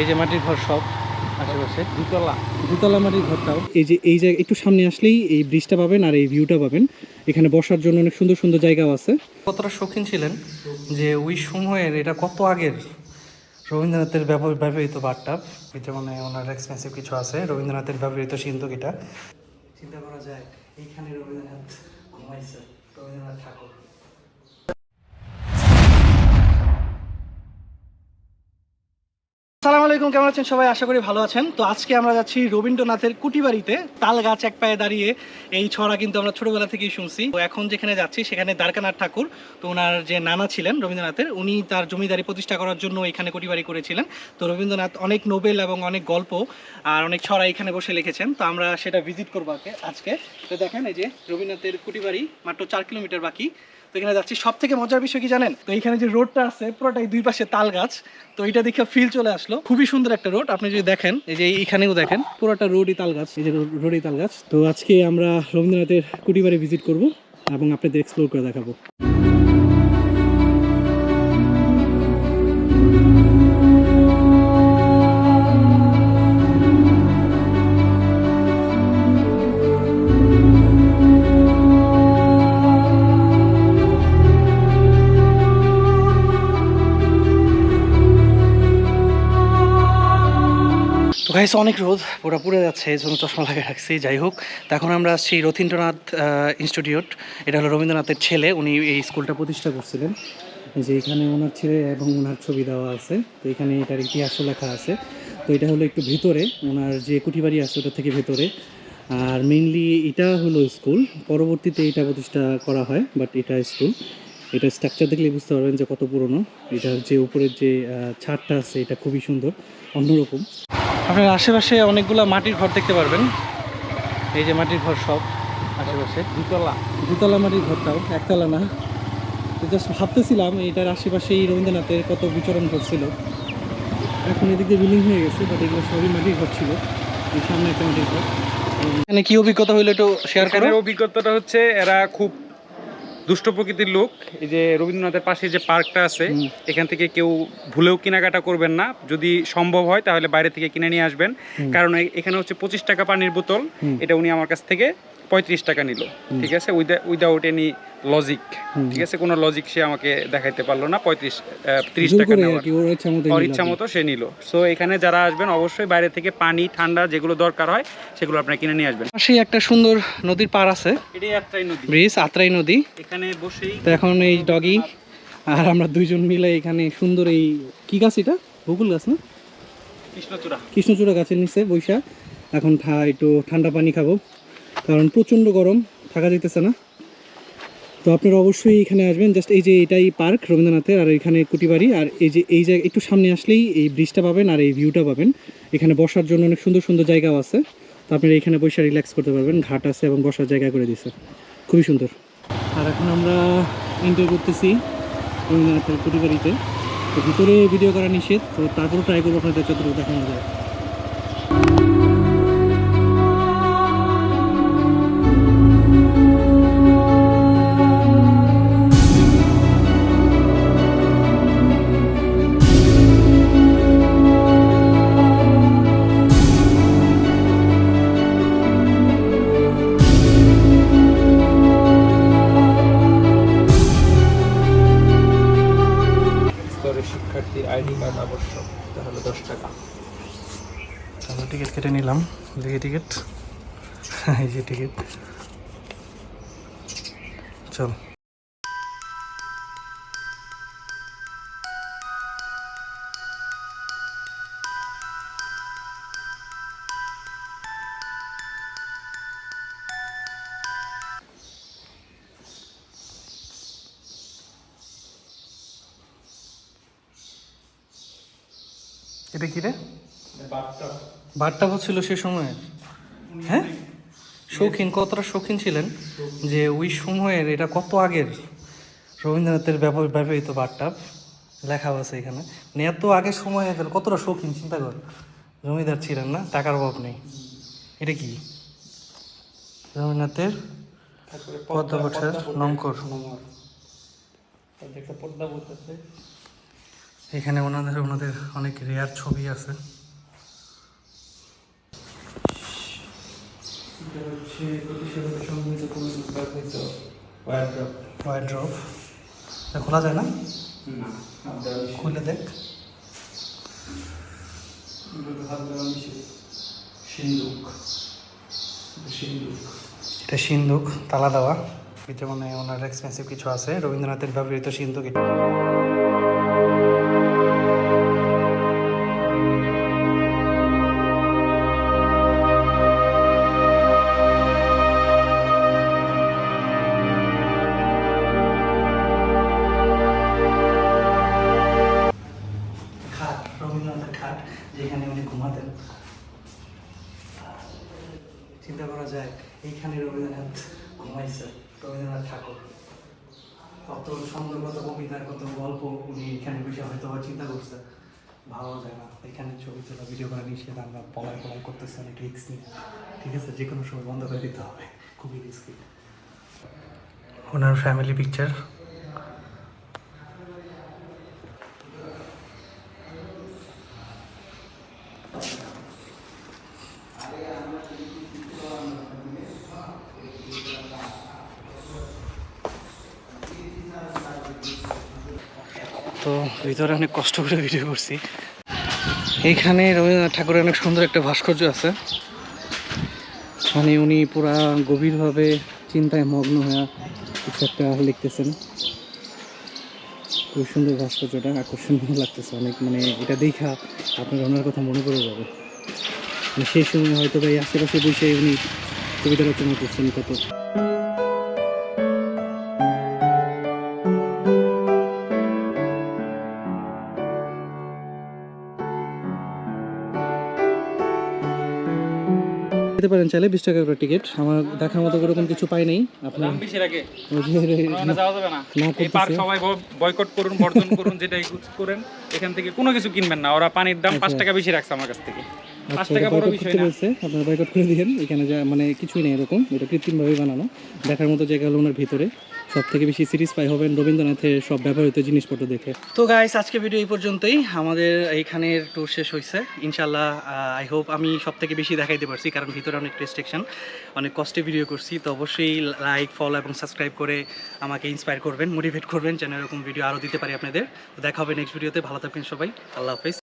এই যে মাটির ঘর সব আশেপাশে। দুতলা দুতলা মাটির ঘরটাও। এই যে এই জায়গা একটু সামনে আসলেই এই ব্রিজটা পাবেন আর এই ভিউটা পাবেন। এখানে বসার জন্য অনেক সুন্দর সুন্দর জায়গাও আছে। কতটা শৌখিন ছিলেন যে ওই সময়ের এটা কত আগের রবীন্দ্রনাথের ব্যবহৃত এটা মানে ওনার এক্সপেন্সিভ কিছু আছে রবীন্দ্রনাথের ব্যবহৃত সিন্ধুক এটা। চিন্তা করা যায় এইখানে রবীন্দ্রনাথ ঘুমাইছে রবীন্দ্রনাথ ঠাকুর। আলাইকুম কেমন আছেন সবাই? আশা করি ভালো আছেন। তো আজকে আমরা যাচ্ছি রবীন্দ্রনাথের কুটিবাড়িতে। তাল গাছ এক পায়ে দাঁড়িয়ে এই ছড়া কিন্তু আমরা ছোটবেলা থেকেই শুনছি। তো এখন যেখানে যাচ্ছি, সেখানে দ্বারকানাথ ঠাকুর, তো ওনার যে নানা ছিলেন রবীন্দ্রনাথের, উনি তার জমিদারি প্রতিষ্ঠা করার জন্য এখানে কুটিবাড়ি করেছিলেন। তো রবীন্দ্রনাথ অনেক নোবেল এবং অনেক গল্প আর অনেক ছড়া এখানে বসে লিখেছেন। তো আমরা সেটা ভিজিট করব আজকে- তো দেখেন, এই যে রবীন্দ্রনাথের কুটিবাড়ি, মাত্র চার কিলোমিটার বাকি। তো এখানে যাচ্ছি। সব থেকে মজার বিষয় কি জানেন? তো এখানে যে রোডটা আছে, পুরোটাই দুই পাশে তাল গাছ। তো এটা দেখে ফিল চলে আসলো। খুবই সুন্দর একটা রোড। আপনি যদি দেখেন, এই যে এখানেও দেখেন, পুরোটা রোডই তাল গাছ। এই যে রোডই তাল গাছ। তো আজকে আমরা রবীন্দ্রনাথের কুটিবারে ভিজিট করব এবং আপনাদের এক্সপ্লোর করে দেখাবো। গাইস, অনেক রোদ পুরো পুড়ে যাচ্ছে, এই জন্য চশমা লাগিয়ে রাখছি, যাই হোক। এখন আমরা আসছি রথীন্দ্রনাথ ইনস্টিটিউট এটা হলো রবীন্দ্রনাথের ছেলে, উনি এই স্কুলটা প্রতিষ্ঠা করছিলেন। যে এখানে ওনার ছেলে এবং ওনার ছবি দেওয়া আছে, তো এখানে এটার ইতিহাসও লেখা আছে। তো এটা হলো একটু ভিতরে, ওনার যে কুঠিবাড়ি আছে ওটা থেকে ভেতরে। আর মেইনলি এটা হলো স্কুল, পরবর্তীতে এটা প্রতিষ্ঠা করা হয় বাট এটা স্কুল। এটা স্ট্রাকচার দেখলে বুঝতে পারবেন যে কত পুরনো। এটার যে উপরের যে ছাদটা আছে, এটা খুবই সুন্দর, অন্যরকম। আপনার আশেপাশে অনেকগুলো মাটির ঘর দেখতে পারবেন। এই যে মাটির ঘর সব আশেপাশে। দুতলা। দুতলা মাটির ঘরটাও একতলা না। জাস্ট ভাবতেছিলাম এটার আশেপাশেই রবীন্দ্রনাথের কত বিচরণ করছিল এখন এদিকে বিল্ডিং হয়ে গেছে বাট এগুলো সবই মাটির ঘর ছিল। এই সামনে একটা মাটির ঘর। এখানে কি অভিজ্ঞতা হইল একটু শেয়ার করো অভিজ্ঞতাটা হচ্ছে এরা খুব দুষ্ট প্রকৃতির লোক এই যে রবীন্দ্রনাথের পাশে যে পার্কটা আছে এখান থেকে কেউ ভুলেও কেনাকাটা করবেন না। যদি সম্ভব হয় তাহলে বাইরে থেকে কিনে নিয়ে আসবেন। কারণ এখানে হচ্ছে পঁচিশ টাকা পানির বোতল। এটা উনি আমার কাছ থেকে পঁয়ত্রিশ টাকা নিল। ঠিক আছে? উইদাউট এনি লজিক ঠিক আছে? কোনো লজিক সে আমাকে দেখাইতে পারল না। পঁয়ত্রিশ ত্রিশ টাকা ওর ইচ্ছা মতো সে নিল। সো এখানে যারা আসবেন অবশ্যই বাইরে থেকে পানি ঠান্ডা যেগুলো দরকার হয় সেগুলো আপনারা কিনে নিয়ে আসবেন। পাশেই একটা সুন্দর নদীর পার আছে। এটাই একটাই নদী। ব্রিজ আত্রাই নদী। এখানে বসেই তো এখন এই ডগি আর আমরা দুইজন মিলে এখানে সুন্দর এই কি গাছ এটা? বকুল গাছ না? কৃষ্ণচূড়া। কৃষ্ণচূড়া গাছের নিচে বৈশা এখন একটু ঠান্ডা পানি খাব। কারণ প্রচণ্ড গরম, থাকা যেতেছে না। তো আপনারা অবশ্যই এখানে আসবেন। জাস্ট এই যে এটাই পার্ক রবীন্দ্রনাথের আর এখানে কুটিবাড়ি। আর এই যে, এই জায়গা, একটু সামনে আসলেই এই ব্রিজটা পাবেন আর এই ভিউটা পাবেন। এখানে বসার জন্য অনেক সুন্দর সুন্দর জায়গাও আছে। তো আপনারা এখানে বসে রিল্যাক্স করতে পারবেন। ঘাট আছে এবং বসার জায়গা করে দিছে খুবই সুন্দর। আর এখন আমরা এন্টার করতেছি রবীন্দ্রনাথের কুটিবাড়িতে। তো ভিতরে ভিডিও করা নিষেধ। তো তারপরেও ট্রাই করব আপনাদের যতটুকু দেখানো যায়। আইডি কার্ড আবশ্যক, তাহলে দশ টাকা। আমরা টিকিট কেটে নিলাম, দেখি টিকিট। এই যে টিকিট। চল। এটা কি রে? বারটা হচ্ছিল সে সময়? হ্যাঁ? শৌখিন কতটা শৌখিন ছিলেন যে ওই সময়ের এটা কত আগের? রবীন্দ্রনাথের ব্যবহার ব্যবহৃত বারটা লেখাও আছে এখানে। মানে এত আগের সময় গেল কতটা শৌখিন চিন্তা কর। জমিদার ছিলেন না টাকার অভাব নেই। এটা কি? রবীন্দ্রনাথের পদ্মপটের নঙ্কর। একটা এখানে ওনাদের ওনাদের অনেক রেয়ার ছবি আছে। হচ্ছে খোলা যায় না? খুলে দেখ। সিন্দুক। এটা সিন্দুক। তালা দেওয়া। ভিতরে মানে ওনার এক্সপেন্সিভ কিছু আছে। রবীন্দ্রনাথের ব্যবহৃত সিন্দুক এটা। সুন্দর কত কবিতার কত গল্প উনি এখানে বসে হয়তো চিন্তা করছে। ভালো যায় না। এখানে ছবি তোলা ভিডিও করা নিষেধ, আমরা পলায় পলায় করতেছি অনেক রিক্স নিয়ে। ঠিক আছে যে কোনো সময় বন্ধ করে দিতে হবে। খুবই রিস্কি ওনার ফ্যামিলি পিকচার তো ভিতরে অনেক কষ্ট করে ভিডিও করছি। এইখানে রবীন্দ্রনাথ ঠাকুরের অনেক সুন্দর একটা ভাস্কর্য আছে। মানে উনি পুরা গভীরভাবে চিন্তায় মগ্ন হয়ে কিছু একটা লিখতেছেন। খুব সুন্দর ভাস্কর্যটা, আকর্ষণীয় লাগতেছে অনেক। মানে এটা দেখা আপনার ওনার কথা মনে পড়ে যাবে। মানে সেই সময় হয়তো এই আশেপাশে বসে উনি কবিতা রচনা করছেন কত। যেতে পারেন চাইলে বিশ টাকা করে টিকিট। আমার দেখার মতো ওরকম কিছু পাই নাই। আপনার না। পার্ক সবাই বয়কট করুন বর্জন করুন করেন এখান থেকে কোনো কিছু কিনবেন না। ওরা পানির দাম পাঁচ টাকা বেশি রাখছে আমার কাছ থেকে। আচ্ছা আপনারা বয়কট করে এখানে যা মানে কিছুই নেই এরকম। এটা কৃত্রিমভাবে বানানো। দেখার মতো জায়গা হলো ওনার ভিতরে। সব থেকে বেশি সিরিজ পাই হবেন রবীন্দ্রনাথের সব ব্যবহৃত জিনিসপত্র দেখে। তো গাইস আজকে ভিডিও এই পর্যন্তই। আমাদের এইখানের ট্যুর শেষ হয়েছে ইনশাল্লাহ আই হোপ আমি সব থেকে বেশি দেখাইতে পারছি, কারণ ভিতরে অনেক রেস্ট্রিকশন অনেক কষ্টে ভিডিও করছি। তো অবশ্যই লাইক ফলো এবং সাবস্ক্রাইব করে আমাকে ইন্সপায়ার করবেন মোটিভেট করবেন, যেন এরকম ভিডিও আরও দিতে পারি আপনাদের। দেখা হবে নেক্সট ভিডিওতে ভালো থাকবেন সবাই। আল্লাহ হাফিজ।